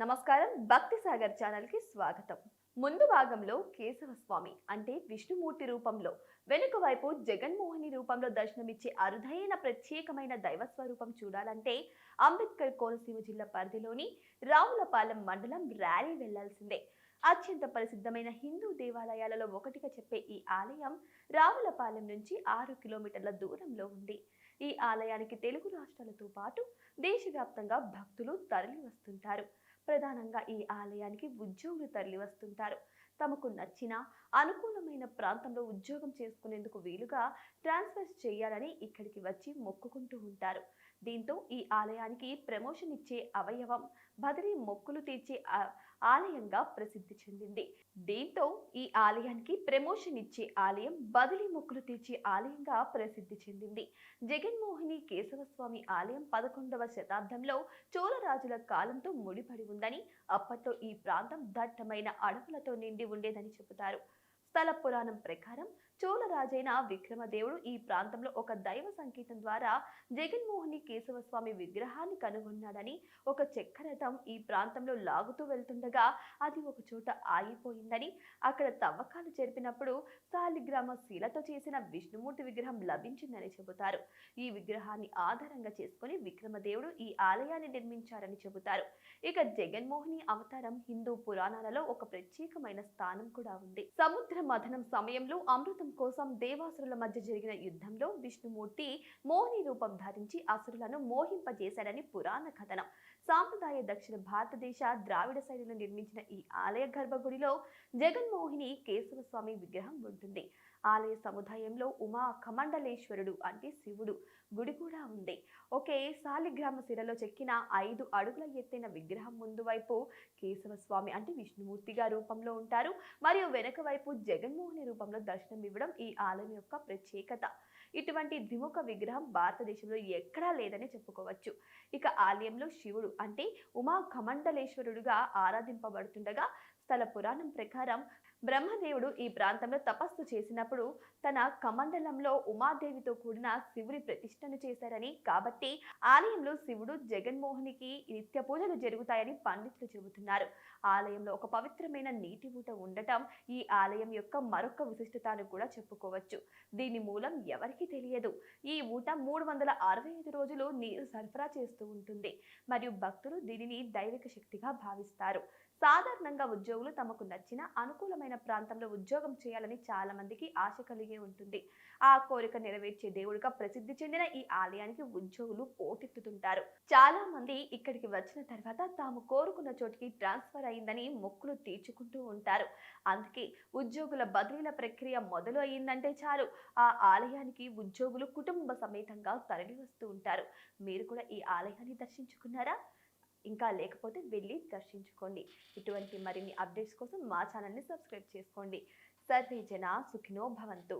నమస్కారం. భక్తి సాగర్ ఛానల్కి స్వాగతం. ముందు భాగంలో కేశవ స్వామి అంటే విష్ణుమూర్తి రూపంలో వెనుక వైపు జగన్మోహిని రూపంలో దర్శనమిచ్చే అరుదైన ప్రత్యేకమైన దైవ స్వరూపం చూడాలంటే అంబేద్కర్ కోనసీమ జిల్లా పరిధిలోని రావులపాలెం మండలం ర్యాలీ వెళ్ళాల్సిందే. అత్యంత ప్రసిద్ధమైన హిందూ దేవాలయాలలో ఒకటిగా చెప్పే ఈ ఆలయం రావులపాలెం నుంచి ఆరు కిలోమీటర్ల దూరంలో ఉంది. ఈ ఆలయానికి తెలుగు రాష్ట్రాలతో పాటు దేశవ్యాప్తంగా భక్తులు తరలి వస్తుంటారు ప్రధానంగా ఈ ఆలయానికి ఉద్యోగులు తరలి వస్తుంటారు తమకు నచ్చిన అనుకూలమైన ప్రాంతంలో ఉద్యోగం చేసుకునేందుకు వీలుగా ట్రాన్స్ఫర్ చేయాలని ఇక్కడికి వచ్చి మొక్కుకుంటూ ఉంటారు. దీంతో ఈ ఆలయానికి ప్రమోషన్ ఇచ్చే అవయవం బదిలీ మొక్కులు తీర్చే ఆలయంగా ప్రసిద్ధి చెందింది. దీంతో ఈ ఆలయానికి ప్రమోషన్ ఇచ్చే ఆలయం బదిలీ మొక్కులు తీర్చే ఆలయంగా ప్రసిద్ధి చెందింది. జగన్మోహిని కేశవస్వామి ఆలయం పదకొండవ శతాబ్దంలో చోళరాజుల కాలంతో ముడిపడి ఉందని అప్పట్లో ఈ ప్రాంతం దట్టమైన అడవులతో నిండి ఉండేదని చెబుతారు. స్థల పురాణం ప్రకారం చోళరాజైన విక్రమదేవుడు ఈ ప్రాంతంలో ఒక దైవ సంకేతం ద్వారా జగన్మోహిని కేశవస్వామి విగ్రహాన్ని కనుగొన్నాడని ఒక చెక్క రథం ఈ ప్రాంతంలో లాగుతూ వెళ్తుండగా అది ఒక చోట ఆగిపోయిందని అక్కడ తవ్వకాలు జరిపినప్పుడు సాలిగ్రామ శీలతో చేసిన విష్ణుమూర్తి విగ్రహం లభించిందని చెబుతారు. ఈ విగ్రహాన్ని ఆధారంగా చేసుకొని విక్రమదేవుడు ఈ ఆలయాన్ని నిర్మించారని చెబుతారు. ఇక జగన్మోహిని అవతారం హిందూ పురాణాలలో ఒక ప్రత్యేకమైన స్థానం కూడా ఉంది. సముద్ర మథనం సమయంలో అమృతం కోసం దేవాసురుల మధ్య జరిగిన యుద్ధంలో విష్ణుమూర్తి మోహిని రూపం ధరించి అసురులను మోహింపజేశాడని పురాణ కథనం. సాంప్రదాయ దక్షిణ భారతదేశ ద్రావిడ శైలిలో నిర్మించిన ఈ ఆలయ గర్భగుడిలో జగన్మోహిని కేశవ స్వామి విగ్రహం ఉంటుంది. ఆలయ సముదాయంలో ఉమా కమండలేశ్వరుడు అంటే శివుడు గుడి కూడా ఉంది. ఒకే సాలిగ్రామ శిలలో చెక్కిన ఐదు అడుగుల ఎత్తైన విగ్రహం ముందు వైపు కేశవ స్వామి అంటే విష్ణుమూర్తిగా రూపంలో ఉంటారు. మరియు వెనక వైపు జగన్మోహిని రూపంలో దర్శనం ఇవ్వడం ఈ ఆలయం యొక్క ప్రత్యేకత. ఇటువంటి ద్విముఖ విగ్రహం భారతదేశంలో ఎక్కడా లేదని చెప్పుకోవచ్చు. ఇక ఆలయంలో శివుడు అంటే ఉమా కమండలేశ్వరుడుగా ఆరాధింపబడుతుండగా స్థల పురాణం ప్రకారం బ్రహ్మదేవుడు ఈ ప్రాంతంలో తపస్సు చేసినప్పుడు తన కమండలంలో ఉమాదేవితో కూడిన శివుని ప్రతిష్టను చేశారని. కాబట్టి ఆలయంలో శివుడు జగన్మోహనికి నిత్య పూజలు జరుగుతాయని పండితులు చెబుతున్నారు. ఆలయంలో ఒక పవిత్రమైన నీటి ఊట ఉండటం ఈ ఆలయం యొక్క మరొక విశిష్టత అని కూడా చెప్పుకోవచ్చు. దీని మూలం ఎవరికీ తెలియదు. ఈ ఊట మూడు వందల అరవై ఐదు రోజులు నీరు సరఫరా చేస్తూ ఉంటుంది. మరియు భక్తులు దీనిని దైవిక శక్తిగా భావిస్తారు. సాధారణంగా ఉద్యోగులు తమకు నచ్చిన అనుకూలమైన ప్రాంతంలో ఉద్యోగం చేయాలని చాలా మందికి ఆశ కలిగి ఉంటుంది. ఆ కోరిక నెరవేర్చే దేవుడిగా ప్రసిద్ధి చెందిన ఈ ఆలయానికి ఉద్యోగులు పోటెత్తుతుంటారు. చాలా మంది ఇక్కడికి వచ్చిన తర్వాత తాము కోరుకున్న చోటికి ట్రాన్స్ఫర్ అయిందని మొక్కులు తీర్చుకుంటూ ఉంటారు. అందుకే ఉద్యోగుల బదిలీల ప్రక్రియ మొదలు అయిందంటే చాలు. ఆ ఆలయానికి ఉద్యోగులు కుటుంబ సమేతంగా తరలి వస్తూ ఉంటారు. మీరు కూడా ఈ ఆలయాన్ని దర్శించుకున్నారా? ఇంకా లేకపోతే వెళ్ళి దర్శించుకోండి. ఇటువంటి మరిన్ని అప్డేట్స్ కోసం మా ఛానల్ని సబ్స్క్రైబ్ చేసుకోండి. సర్వే జన సుఖినో భవంతు.